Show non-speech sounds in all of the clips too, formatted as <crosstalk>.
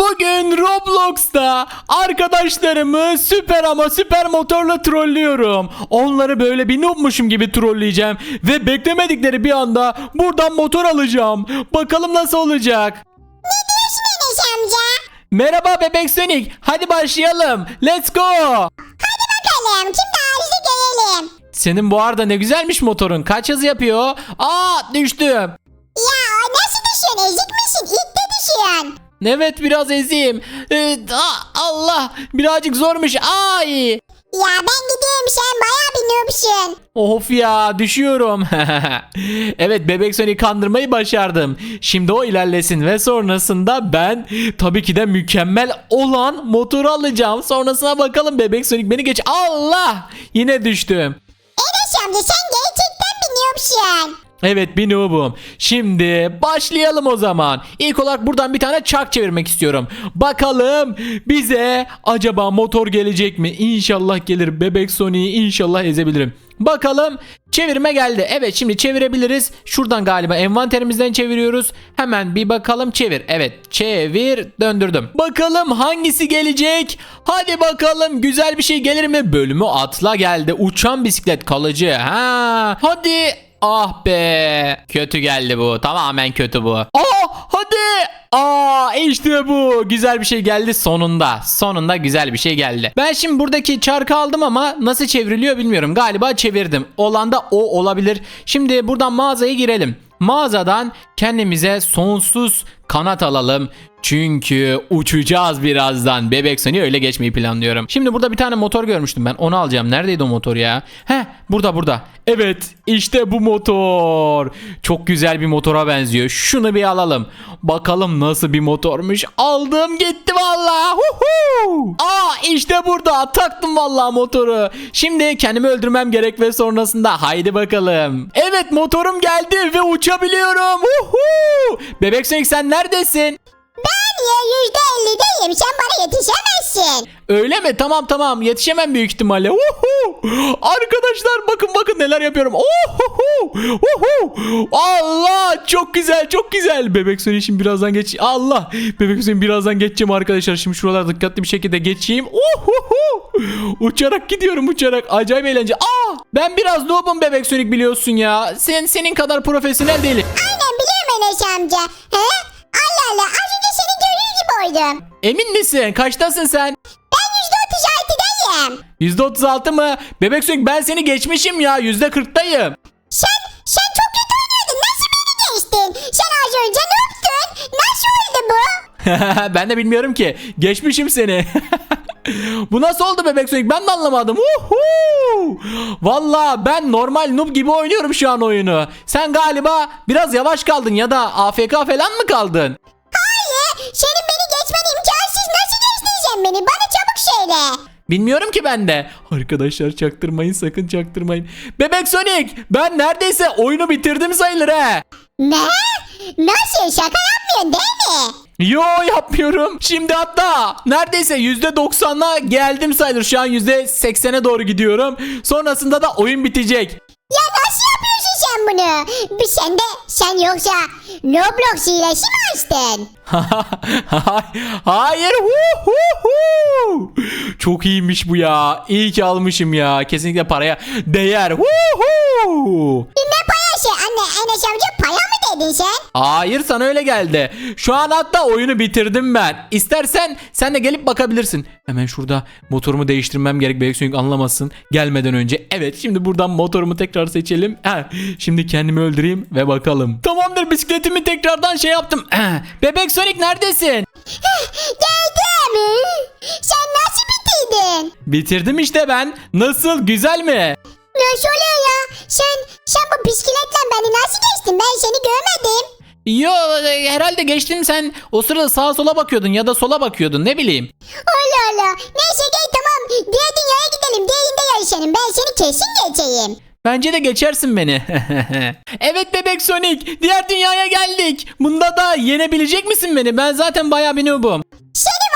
Bugün Roblox'ta arkadaşlarımı süper ama süper motorla trollüyorum. Onları böyle bir noobmuşum gibi trolleyeceğim. Ve beklemedikleri bir anda buradan motor alacağım. Bakalım nasıl olacak. Enes amca. Merhaba bebek Sonic. Hadi başlayalım. Let's go. Bakalım kim daha hızlı gelelim. Senin bu arada ne güzelmiş motorun. Kaç hız yapıyor? Aa düştüm. Ya nasıl düşüyorsun ezik misin? İlk de düşüyorsun. Evet biraz eziyim. Ee, aa, Allah birazcık zormuş. Ay. Ya ben gidiyorum sen bayağı bir noobsun. Of ya düşüyorum. <laughs> evet bebek Sonic kandırmayı başardım. Şimdi o ilerlesin ve sonrasında ben tabii ki de mükemmel olan motoru alacağım. Sonrasına bakalım bebek Sonic beni geç. Allah yine düştüm. Enes amca sen gerçekten bir noobsun. Evet bir noobum. Şimdi başlayalım o zaman. İlk olarak buradan bir tane çark çevirmek istiyorum. Bakalım bize acaba motor gelecek mi? İnşallah gelir. Bebek Sonic'i inşallah ezebilirim. Bakalım çevirme geldi. Evet şimdi çevirebiliriz. Şuradan galiba envanterimizden çeviriyoruz. Hemen bir bakalım çevir. Evet çevir döndürdüm. Bakalım hangisi gelecek? Hadi bakalım güzel bir şey gelir mi? Bölümü atla geldi. Uçan bisiklet kalıcı. Ha. Hadi Ah be. Kötü geldi bu. Tamamen kötü bu. Aa hadi. Aa işte bu. Güzel bir şey geldi sonunda. Sonunda güzel bir şey geldi. Ben şimdi buradaki çarkı aldım ama nasıl çevriliyor bilmiyorum. Galiba çevirdim. Olan da o olabilir. Şimdi buradan mağazaya girelim. Mağazadan kendimize sonsuz kanat alalım. Çünkü uçacağız birazdan. Bebek Sony öyle geçmeyi planlıyorum. Şimdi burada bir tane motor görmüştüm ben. Onu alacağım. Neredeydi o motor ya? Heh burada burada. Evet işte bu motor. Çok güzel bir motora benziyor. Şunu bir alalım. Bakalım nasıl bir motormuş. Aldım gitti valla. İşte burada. Taktım valla motoru. Şimdi kendimi öldürmem gerek ve sonrasında haydi bakalım. Evet motorum geldi ve uçabiliyorum. Huhu. Bebek Sonic sen neredesin? Yüzde ellideyim sen bana yetişemezsin. Öyle mi? Tamam tamam yetişemem büyük ihtimalle. Uhu! Arkadaşlar bakın bakın neler yapıyorum. Uhu! Uhu! Allah çok güzel çok güzel. Bebek Sonic şimdi birazdan geç. Allah Bebek Sonic birazdan geçeceğim arkadaşlar. Şimdi şuralara dikkatli bir şekilde geçeyim. Uhu! Uçarak gidiyorum uçarak. Acayip eğlence. Aa ben biraz noobum Bebek Sonic biliyorsun ya. Sen senin kadar profesyonel değilim. Aynen biliyorum Enes amca. He? Allah Allah az önce seni oldum. Emin misin? Kaçtasın sen? Ben yüzde otuz altıdayım. %36 mı? Bebek Sonic ben seni geçmişim ya. %40'tayım. Sen, sen çok kötü oynuyordun. Nasıl beni geçtin? Sen az önce ne yaptın? Nasıl oldu bu? <laughs> ben de bilmiyorum ki. Geçmişim seni. <laughs> Bu nasıl oldu bebek Sonic? Ben de anlamadım. Uhu! Valla ben normal noob gibi oynuyorum şu an oyunu. Sen galiba biraz yavaş kaldın ya da AFK falan mı kaldın? Hayır. Senin beni geçmen imkansız. Nasıl sen beni? Bana çabuk söyle. Bilmiyorum ki ben de. Arkadaşlar çaktırmayın sakın çaktırmayın. Bebek Sonic ben neredeyse oyunu bitirdim sayılır he. Ne? Nasıl? Şaka yapmıyorsun değil mi? Yo yapmıyorum. Şimdi hatta neredeyse %90'a geldim sayılır. Şu an %80'e doğru gidiyorum. Sonrasında da oyun bitecek. Ya nasıl yapıyorsun sen bunu? Bir sen de sen yoksa Roblox hilesi mi açtın? <laughs> Hayır. Hu hu hu. Çok iyiymiş bu ya. İyi ki almışım ya. Kesinlikle paraya değer. Hu hu. Ne payası? Anne Enes amca paya mı dedin sen? Hayır sana öyle geldi. Şu an hatta oyunu bitirdim ben. İstersen sen de gelip bakabilirsin. Hemen şurada motorumu değiştirmem gerek. Belki Sonic anlamasın. Gelmeden önce. Evet şimdi buradan motorumu tekrar seçelim. Heh, şimdi kendimi öldüreyim ve bakalım. Tamamdır bisikletimi tekrardan şey yaptım. Heh, Bebek Sonic neredesin? Geldim. Sen nasıl bitirdin? Bitirdim işte ben. Nasıl güzel mi? Nasıl oluyor ya? Sen, sen bu bisikletle beni nasıl geçtin? Ben seni görmedim. Yo herhalde geçtin sen o sırada sağa sola bakıyordun ya da sola bakıyordun ne bileyim. Allah Allah. Neyse gel tamam. Diğer dünyaya gidelim. Diğerinde yarışalım. Ben seni kesin geçeyim. Bence de geçersin beni. <laughs> evet bebek Sonic diğer dünyaya geldik. Bunda da yenebilecek misin beni? Ben zaten bayağı bir noobum. Seni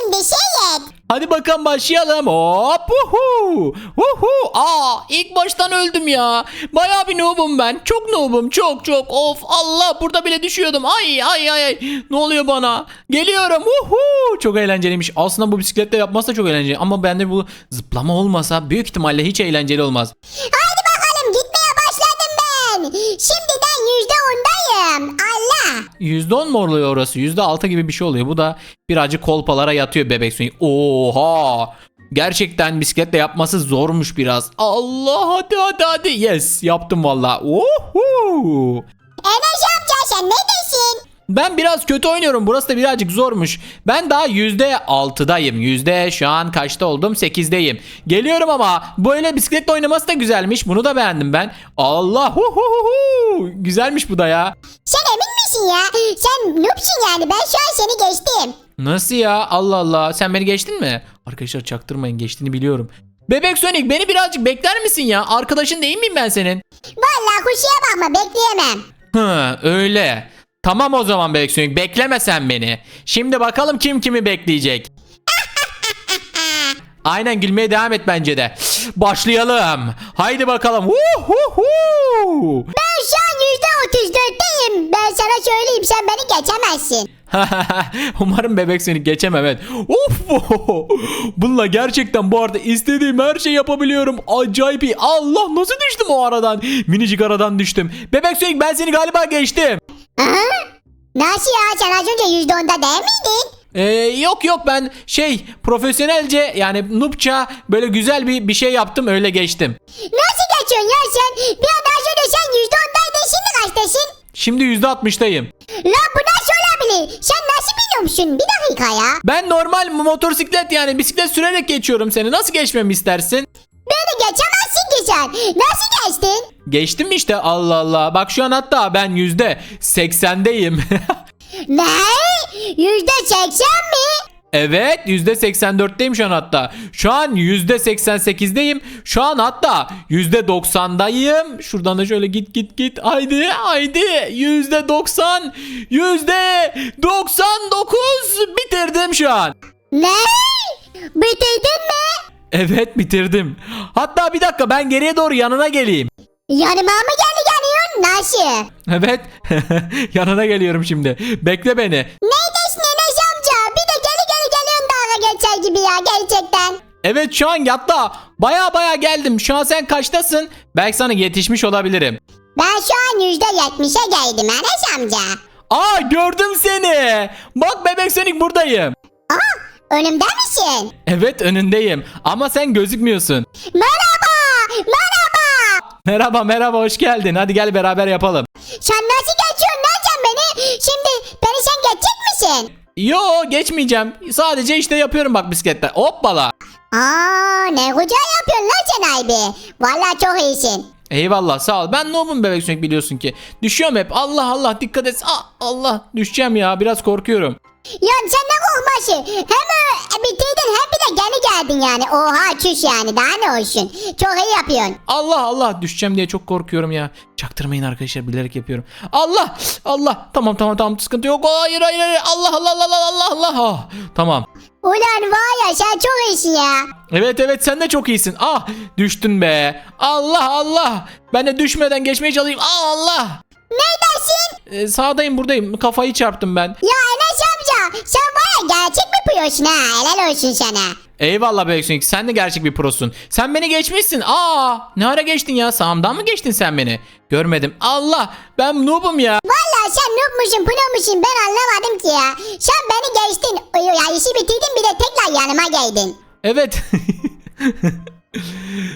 şimdi Seyit. Hadi bakalım başlayalım. Hop uhu. Uhu. Aa ilk baştan öldüm ya. Bayağı bir noobum ben. Çok noobum. Çok çok. Of Allah burada bile düşüyordum. Ay ay ay. ay. Ne oluyor bana? Geliyorum. Uhu. Çok eğlenceliymiş. Aslında bu bisikletle yapması da çok eğlenceli. Ama bende bu zıplama olmasa büyük ihtimalle hiç eğlenceli olmaz. Haydi bakalım gitmeye başladım ben. Şimdiden yüzde ondayım. Allah. %10 mu oluyor orası? %6 gibi bir şey oluyor. Bu da birazcık kolpalara yatıyor bebek suyu. Oha! Gerçekten bisikletle yapması zormuş biraz. Allah hadi hadi hadi. Yes yaptım valla. Oho! Enes amca sen ne desin? Ben biraz kötü oynuyorum. Burası da birazcık zormuş. Ben daha %6'dayım. Yüzde şu an kaçta oldum? 8'deyim. Geliyorum ama böyle bisikletle oynaması da güzelmiş. Bunu da beğendim ben. Allah hu hu hu hu. Güzelmiş bu da ya. Sen emin değilsin ya. Sen noobsun yani ben şu an seni geçtim. Nasıl ya? Allah Allah. Sen beni geçtin mi? Arkadaşlar çaktırmayın geçtiğini biliyorum. Bebek Sonic beni birazcık bekler misin ya? Arkadaşın değil miyim ben senin? Vallahi kuşuya bakma bekleyemem. Hı öyle. Tamam o zaman Bebek Sonic bekleme sen beni. Şimdi bakalım kim kimi bekleyecek. <laughs> Aynen gülmeye devam et bence de. Başlayalım. Haydi bakalım. Hu hu hu. Ben 34'teyim. Ben sana söyleyeyim sen beni geçemezsin. <laughs> Umarım bebek seni geçemem evet. Of! <laughs> Bununla gerçekten bu arada istediğim her şeyi yapabiliyorum. Acayip iyi. Allah nasıl düştüm o aradan? Minicik aradan düştüm. Bebek Sonic ben seni galiba geçtim. Nasıl ya sen az önce %10'da değil miydin? Ee, yok yok ben şey profesyonelce yani noobça böyle güzel bir bir şey yaptım öyle geçtim. Nasıl geçiyorsun ya sen? Bir daha söyle sen %10'da kaçtasın? Şimdi %60'dayım. La bu nasıl olabilir? Sen nasıl biliyormuşsun? Bir dakika ya. Ben normal motosiklet yani bisiklet sürerek geçiyorum seni. Nasıl geçmemi istersin? Beni geçemezsin ki sen. Nasıl geçtin? Geçtim işte Allah Allah. Bak şu an hatta ben %80'deyim. <laughs> Ne? Yüzde seksen mi? Evet %84'teyim şu an hatta. Şu an %88'deyim. Şu an hatta %90'dayım. Şuradan da şöyle git git git. Haydi haydi. %90. %99 bitirdim şu an. Ne? Bitirdin mi? Evet bitirdim. Hatta bir dakika ben geriye doğru yanına geleyim. Yanıma mı geli geliyorsun? Nasıl? Evet. <laughs> yanına geliyorum şimdi. Bekle beni. Neydesin gibi ya gerçekten. Evet şu an hatta baya baya geldim. Şu an sen kaçtasın? Belki sana yetişmiş olabilirim. Ben şu an yüzde yetmişe geldim Enes amca. Aa gördüm seni. Bak bebek Sonic buradayım. Aha önümde misin? Evet önündeyim ama sen gözükmüyorsun. Merhaba! Merhaba! Merhaba merhaba hoş geldin. Hadi gel beraber yapalım. Sen nasıl geçiyorsun lan sen beni? Şimdi beni sen geçecek misin? Yo geçmeyeceğim. Sadece işte yapıyorum bak bisiklette. Hoppala. Aa ne güzel yapıyorsun lan sen abi. Vallahi çok iyisin. Eyvallah sağ ol. Ben noobum bebek Sonic biliyorsun ki. Düşüyorum hep. Allah Allah dikkat et. Aa, Allah düşeceğim ya biraz korkuyorum. Ya sen ne korkması? Hem bitirdin hem bir de geri geldin yani. Oha çüş yani daha ne olsun. Çok iyi yapıyorsun. Allah Allah düşeceğim diye çok korkuyorum ya. Çaktırmayın arkadaşlar bilerek yapıyorum. Allah Allah tamam tamam tamam sıkıntı yok. Hayır hayır hayır Allah Allah Allah Allah Allah Allah. Ah, tamam. Ulan var ya sen çok iyisin ya. Evet evet sen de çok iyisin. Ah düştün be. Allah Allah. Ben de düşmeden geçmeye çalışayım. Ah, Allah. Neydesin? Ee, sağdayım buradayım. Kafayı çarptım ben. Ya Enes amca sen var gerçek bir piyosun ha. Helal olsun sana. Eyvallah Bebek sen de gerçek bir prosun. Sen beni geçmişsin. Aa ne ara geçtin ya? Sağımdan mı geçtin sen beni? Görmedim. Allah ben noobum ya. Valla sen noobmuşsun pınarmışsın ben anlamadım ki ya. Sen beni geçtin. Ya işi bitirdin bir de tekrar yanıma geldin. Evet. <laughs>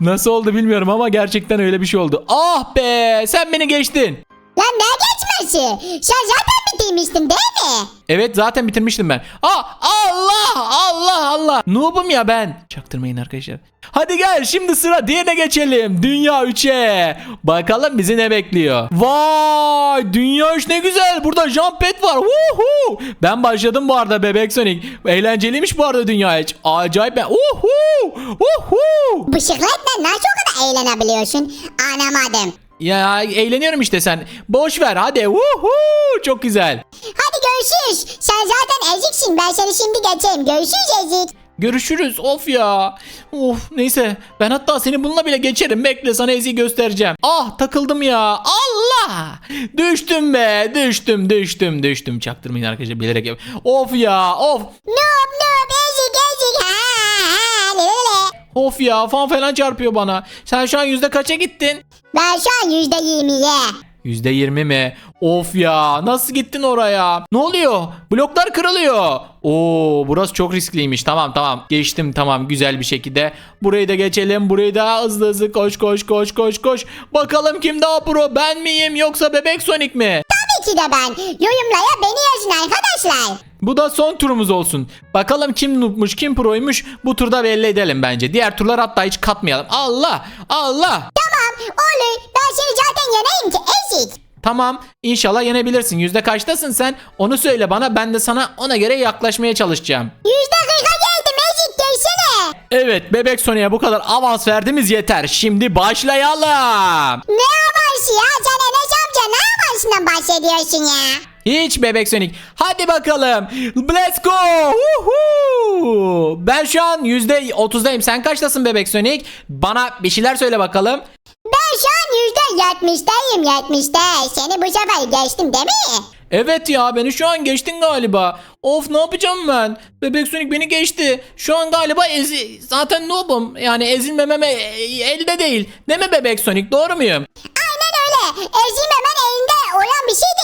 Nasıl oldu bilmiyorum ama gerçekten öyle bir şey oldu. Ah be sen beni geçtin. Lan ne geçmesi? Sen zaten bitirmiştin değil mi? Evet zaten bitirmiştim ben. Ah Allah Allah Allah. Noob'um ya ben. Çaktırmayın arkadaşlar. Hadi gel şimdi sıra diğerine geçelim. Dünya 3'e. Bakalım bizi ne bekliyor. Vay dünya 3 ne güzel. Burada jump pad var. Woohoo. Ben başladım bu arada bebek Sonic. Eğlenceliymiş bu arada dünya 3. Acayip ben. Woohoo. Woohoo. Bisikletle nasıl o kadar eğlenebiliyorsun? Anlamadım. Ya eğleniyorum işte sen. Boş ver hadi. Woohoo. Çok güzel. Hadi görüşürüz. Sen zaten eziksin. Ben seni şimdi geçeyim. Görüşürüz ezik. Görüşürüz. Of ya. Of neyse. Ben hatta seni bununla bile geçerim. Bekle sana Ezi'yi göstereceğim. Ah takıldım ya. Allah. Düştüm be. Düştüm düştüm düştüm. Çaktırmayın arkadaşlar bilerek yap. Of ya of. Noob noob ezik ezik. Ha ha lele. Of ya fan falan çarpıyor bana. Sen şu an yüzde kaça gittin? Ben şu an yüzde yirmiye. Yüzde yirmi mi? Of ya nasıl gittin oraya? Ne oluyor? Bloklar kırılıyor. Oo burası çok riskliymiş. Tamam tamam geçtim tamam güzel bir şekilde. Burayı da geçelim. Burayı da hızlı hızlı koş koş koş koş koş. Bakalım kim daha pro ben miyim yoksa bebek Sonic mi? Tabii ki de ben. Yorumlara beni yazın arkadaşlar. Bu da son turumuz olsun. Bakalım kim noobmuş kim proymuş bu turda belli edelim bence. Diğer turlar hatta hiç katmayalım. Allah Allah. Tamam olur. Ben seni zaten yeneyim ki ezik. Tamam inşallah yenebilirsin. Yüzde kaçtasın sen? Onu söyle bana ben de sana ona göre yaklaşmaya çalışacağım. Yüzde kırka geldim ezik gelsene. Evet bebek Sonic'e bu kadar avans verdiğimiz yeter. Şimdi başlayalım. Ne avansın ya? Sen Enes amca ne avansından bahsediyorsun ya? Hiç bebek Sonic. Hadi bakalım. Let's go. Woohoo! Ben şu an yüzde otuzdayım. Sen kaçtasın bebek Sonic? Bana bir şeyler söyle bakalım. Ben şu an yüzde yetmişteyim yetmişte. Seni bu sefer geçtim değil mi? Evet ya beni şu an geçtin galiba. Of ne yapacağım ben? Bebek Sonic beni geçti. Şu an galiba ezi zaten noobum. Yani ezilmememe e, elde değil. Değil mi bebek Sonic? Doğru muyum? Aynen öyle. Ezim hemen elinde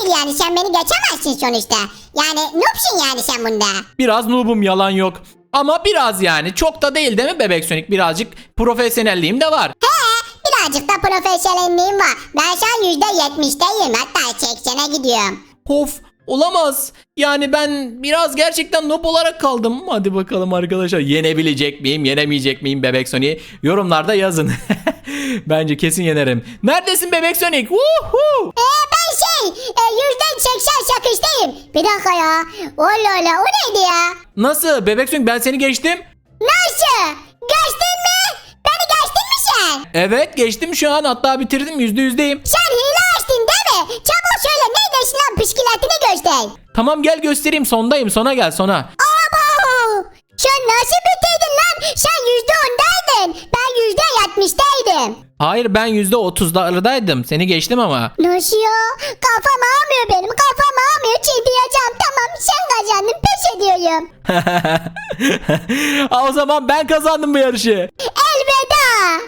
değil yani. Sen beni geçemezsin sonuçta. Yani noobsun yani sen bunda. Biraz noobum yalan yok. Ama biraz yani. Çok da değil değil mi bebek Sonic? Birazcık profesyonelliğim de var. He birazcık da profesyonelliğim var. Ben şu an yüzde yetmişteyim. Hatta seksene gidiyorum. Of olamaz. Yani ben biraz gerçekten noob olarak kaldım. Hadi bakalım arkadaşlar. Yenebilecek miyim, yenemeyecek miyim Bebek Sonic'i? Yorumlarda yazın. <laughs> Bence kesin yenerim. Neredesin Bebek Sonic? Woohoo! Ee, ben yüzde seksen sakızdayım. Bir dakika ya. Allah Allah o neydi ya? Nasıl? Bebek Sonic ben seni geçtim. Nasıl? Geçtin mi? Beni geçtin mi sen? Evet geçtim şu an. Hatta bitirdim. Yüzde yüzdeyim. Sen hile açtın değil mi? Çabuk söyle neydesin lan bisikletini göster. Tamam gel göstereyim. Sondayım. Sona gel sona. Abo! Sen nasıl bitirdin lan? Sen yüzde ondaydın. Ben yüzde yetmişteydim. Hayır ben yüzde otuzlardaydım. Seni geçtim ama. Nasıl ya? Kafam ağrmıyor benim. Kafam ağrmıyor. Çıldıracağım. Tamam sen kazandın. Pes ediyorum. <laughs> Ha, o zaman ben kazandım bu yarışı. Elveda.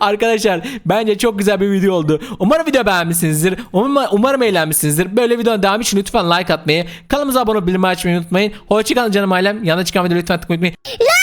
<laughs> Arkadaşlar bence çok güzel bir video oldu. Umarım video beğenmişsinizdir. Umarım, umarım eğlenmişsinizdir. Böyle videonun devamı için lütfen like atmayı, kanalımıza abone olup bildirim açmayı unutmayın. Hoşçakalın canım ailem. Yanına çıkan videoyu lütfen tıklamayı unutmayın. Lan.